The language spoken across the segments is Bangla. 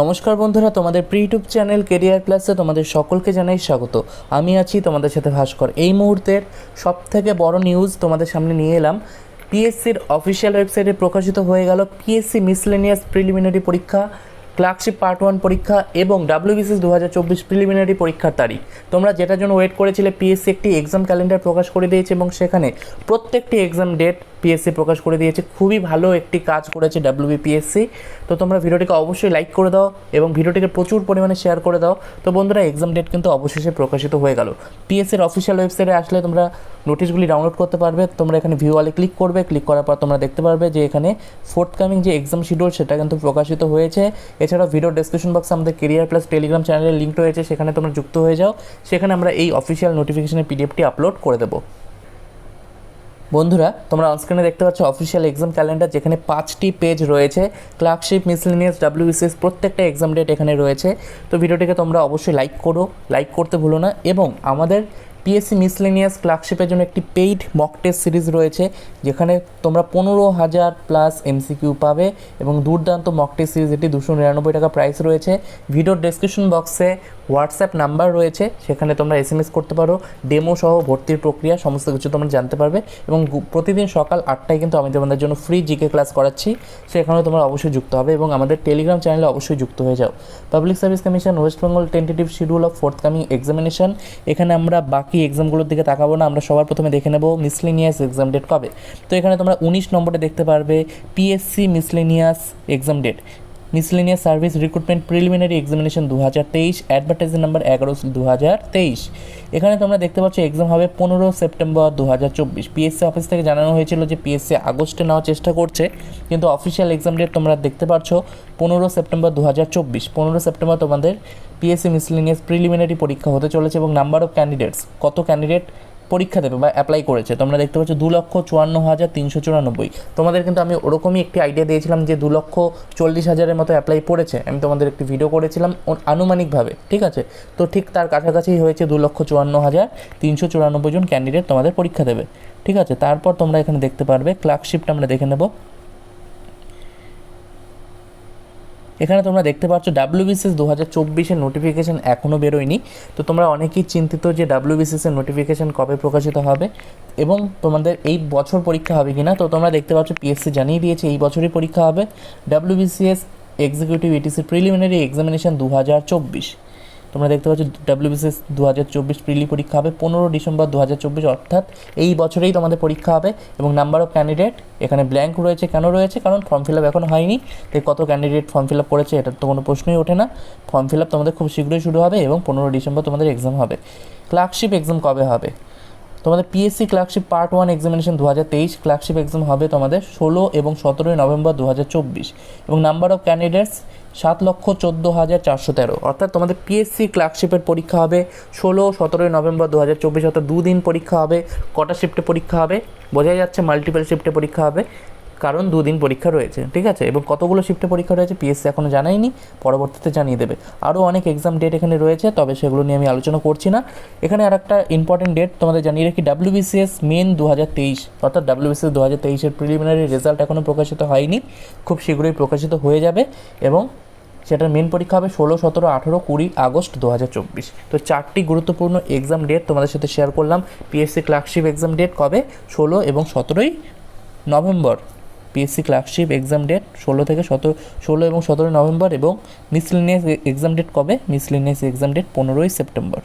নমস্কার বন্ধুরা, তোমাদের প্রি ইউটিউব চ্যানেল কেরিয়ার প্লাসে তোমাদের সকলকে জানাই স্বাগত। আমি আছি তোমাদের সাথে ভাস্কর। এই মুহূর্তের সব থেকে বড় নিউজ তোমাদের সামনে নিয়ে এলাম। পিএসসির অফিসিয়াল ওয়েবসাইটে প্রকাশিত হয়ে গেল পিএসসি মিসলেনিয়াস প্রিলিমিনারি পরীক্ষা ক্লার্কশিপ পার্ট ওয়ান পরীক্ষা এবং ডাব্লিউবিসিএস দু হাজার চব্বিশ প্রিলিমিনারি পরীক্ষার তারিখ। তোমরা যেটার জন্য ওয়েট করেছিলে পিএসসি একটি এক্সাম ক্যালেন্ডার প্রকাশ করে দিয়েছে এবং সেখানে প্রত্যেকটি এক্সাম ডেট পিএসসি প্রকাশ করে দিয়েছে। খুবই ভালো একটি কাজ করেছে ডাব্লিউবিপিএসসি তো তোমরা ভিডিওটিকে অবশ্যই লাইক করে দাও এবং ভিডিওটিকে প্রচুর পরিমাণে শেয়ার করে দাও। তো বন্ধুরা এক্সাম ডেট কিন্তু অবশেষে প্রকাশিত হয়ে গেল। পিএসসির অফিসিয়াল ওয়েবসাইটে আসলে তোমরা নোটিশগুলি ডাউনলোড করতে পারবে। তোমরা এখানে ভিউ ওয়ালে ক্লিক করবে। ক্লিক করার পর তোমরা দেখতে পারবে যে এখানে ফোর্থ কামিং যে এক্সাম শিডিউল সেটা কিন্তু প্রকাশিত হয়েছে। এছাড়াও ভিডিও ডেসক্রিপশন বক্সে আমাদের কেরিয়ার প্লাস টেলিগ্রাম চ্যানেলের লিঙ্ক রয়েছে। সেখানে তোমরা যুক্ত হয়ে যাও। সেখানে আমরা এই অফিসিয়াল নোটিফিকেশনের পিডিএফটি আপলোড করে দেবো। বন্ধুরা, তোমরা অনস্ক্রিনে দেখতে পাচ্ছ অফিসিয়াল এক্সাম ক্যালেন্ডার যেখানে পাঁচটি পেজ রয়েছে। ক্লার্কশিপ মিসলিনিয়াস ডাব্লিউবিসিএস প্রত্যেকটা এক্সাম ডেট এখানে রয়েছে। তো ভিডিওটিকে তোমরা অবশ্যই লাইক করো লাইক করতে ভুলো না। এবং আমাদের পিএসসি মিসলেনিয়াস ক্লার্কশিপের জন্য একটি পেইড মক টেস্ট সিরিজ রয়েছে, যেখানে তোমরা পনেরো হাজার প্লাস এমসিকিউ পাবে এবং দুর্দান্ত মক টেস্ট সিরিজ এটি দুশো নিরানব্বই টাকা প্রাইস রয়েছে। ভিডিওর ডেসক্রিপশন বক্সে হোয়াটসঅ্যাপ নাম্বার রয়েছে, সেখানে তোমরা এস এম এস করতে পারো ডেমো সহ ভর্তির প্রক্রিয়া, সমস্ত কিছু তোমরা জানতে পারবে এবং প্রতিদিন সকাল আটটায় কিন্তু আমি তোমাদের জন্য ফ্রি জিকে ক্লাস করাচ্ছি, সেখানেও তোমরা অবশ্যই যুক্ত হবে এবং আমাদের টেলিগ্রাম চ্যানেলে অবশ্যই যুক্ত হয়ে যাও। Public service commission west Bengal tentative schedule of forthcoming examination এখানে আমরা বাকি এক্সামগুলোর দিকে তাকাবো না, আমরা সবার প্রথমে দেখে নেব মিসলিনিয়াস এক্সাম ডেট কবে। তো এখানে তোমরা উনিশ নম্বরে দেখতে পারবে PSC miscellaneous exam date miscellaneous service recruitment preliminary examination দু হাজার তেইশ, অ্যাডভার্টাইজিং নাম্বার এগারো দু হাজার তেইশ। এখানে তোমরা দেখতে পাচ্ছ, এক্সাম হবে পনেরো সেপ্টেম্বর দু হাজার চব্বিশ পিএসসি অফিস থেকে জানানো হয়েছিল যে পিএসসি আগস্টে নেওয়ার চেষ্টা করছে, কিন্তু অফিসিয়াল এক্সাম ডেট তোমরা দেখতে পাচ্ছ, পনেরো সেপ্টেম্বর দু হাজার চব্বিশ। পনেরো সেপ্টেম্বর তোমাদের পিএসসি মিসলেনিয়াস প্রিলিমিনারি পরীক্ষা হতে চলেছে এবং নাম্বার অফ ক্যান্ডিডেটস কত ক্যান্ডিডেট পরীক্ষা দেবে বা অ্যাপ্লাই করেছে। তোমরা দেখতে পাচ্ছ দু লক্ষ চুয়ান্ন হাজার তিনশো চুরানব্বই। তোমাদের কিন্তু আমি ওরকমই একটি আইডিয়া দিয়েছিলাম যে দু লক্ষ চল্লিশ হাজারের মতো অ্যাপ্লাই পড়েছে। আমি তোমাদের একটি ভিডিও করেছিলাম আনুমানিকভাবে, ঠিক আছে? তো ঠিক তার কাছাকাছি হয়েছে দু লক্ষ চুয়ান্ন হাজার তিনশো চুরানব্বই জন ক্যান্ডিডেট তোমাদের পরীক্ষা দেবে, ঠিক আছে? তারপর তোমরা এখানে দেখতে পারবে ক্লার্কশিপটা আমরা দেখে নেব। এখানে তোমরা দেখতে পাচ্ছ ডাব্লিউবিসিএস দু হাজার চব্বিশের নোটিফিকেশান এখনও বেরোয়নি। তো তোমরা অনেকেই চিন্তিত যে ডাব্লিউবিসিএস এর নোটিফিকেশান কবে প্রকাশিত হবে এবং তোমাদের এই বছর পরীক্ষা হবে কি না তো তোমরা দেখতে পাচ্ছ পিএসসি জানিয়ে দিয়েছে এই বছরই পরীক্ষা হবে। WBCS executive ATC preliminary examination দু হাজার চব্বিশ। তোমরা দেখতে পাচ্ছ ডাব্লিউবিসিএস দু হাজার চব্বিশ প্রিলি পরীক্ষা হবে, পনেরো ডিসেম্বর দু হাজার চব্বিশ, অর্থাৎ এই বছরেই তোমাদের পরীক্ষা হবে এবং নাম্বার অফ ক্যান্ডিডেট এখানে ব্ল্যাঙ্ক রয়েছে, কেন রয়েছে? কারণ ফর্ম ফিল আপ এখন হয়নি, তাই কত ক্যান্ডিডেট ফর্ম ফিল আপ করেছে এটার তো কোনো প্রশ্নই ওঠে না। ফর্ম ফিল আপ তোমাদের খুব শীঘ্রই শুরু হবে এবং পনেরো ডিসেম্বর তোমাদের এক্সাম হবে। ক্লার্কশিপ এক্সাম কবে হবে? তোমাদের PSC clerkship part one examination দু হাজার তেইশ ক্লার্কশিপ এক্সাম হবে তোমাদের ষোলো এবং সতেরোই নভেম্বর দু হাজার চব্বিশ এবং নাম্বার অফ ক্যান্ডিডেটস সাত লক্ষ চোদ্দ হাজার চারশো তেরো। অর্থাৎ তোমাদের পিএসসি ক্লার্কশিপের পরীক্ষা হবে ষোলো, সতেরোই নভেম্বর দু হাজার চব্বিশ, অর্থাৎ দুদিন পরীক্ষা হবে, কটা শিফটে পরীক্ষা হবে, বোঝাই যাচ্ছে মাল্টিপল শিফটে পরীক্ষা হবে। কারণ দুদিন পরীক্ষা রয়েছে, ঠিক আছে? এবং কতগুলো শিফটে পরীক্ষা রয়েছে পিএসসি এখনও জানায়নি, পরবর্তীতে জানিয়ে দেবে। আরও অনেক এক্সাম ডেট এখানে রয়েছে, তবে সেগুলো নিয়ে আমি আলোচনা করছি না। এখানে আর একটা ইম্পর্টেন্ট ডেট তোমাদের জানিয়ে রাখি ডাব্লিউবিসিএস মেন দু হাজার তেইশ, অর্থাৎ ডাব্লিউবিসিএস দু হাজার তেইশের প্রিলিমিনারি রেজাল্ট এখনও প্রকাশিত হয়নি। খুব শীঘ্রই প্রকাশিত হয়ে যাবে এবং সেটার মেন পরীক্ষা হবে ষোলো, সতেরো, আঠেরো, কুড়ি আগস্ট দু হাজার চব্বিশ। তো চারটি গুরুত্বপূর্ণ এক্সাম ডেট তোমাদের সাথে শেয়ার করলাম পিএসসি ক্লার্কশিপ এক্সাম ডেট কবে? ষোলো এবং সতেরোই November. PSC clerkship exam date ষোলো থেকে সতেরো, ষোলো এবং সতেরো নভেম্বর এবং মিসলিনিয়াস এক্সাম ডেট কবে? মিসলিনিয়াস এক্সাম ডেট পনেরোই সেপ্টেম্বর।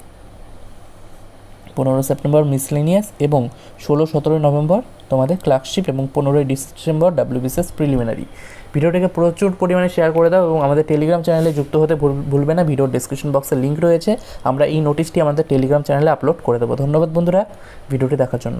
পনেরো সেপ্টেম্বর মিসলিনিয়াস এবং ষোলো, সতেরোই নভেম্বর তোমাদের ক্লার্কশিপ এবং পনেরোই ডিসেম্বর ডাব্লিউবিসিএস প্রিলিমিনারি ভিডিওটিকে প্রচুর পরিমাণে শেয়ার করে দাও এবং আমাদের টেলিগ্রাম চ্যানেলে যুক্ত হতে ভুল- ভুলবে না। ভিডিওর ডিসক্রিপশন বক্সে লিঙ্ক রয়েছে। আমরা এই নোটিশটি আমাদের টেলিগ্রাম চ্যানেলে আপলোড করে দেবো। ধন্যবাদ বন্ধুরা। ভিডিওটি দেখার জন্য।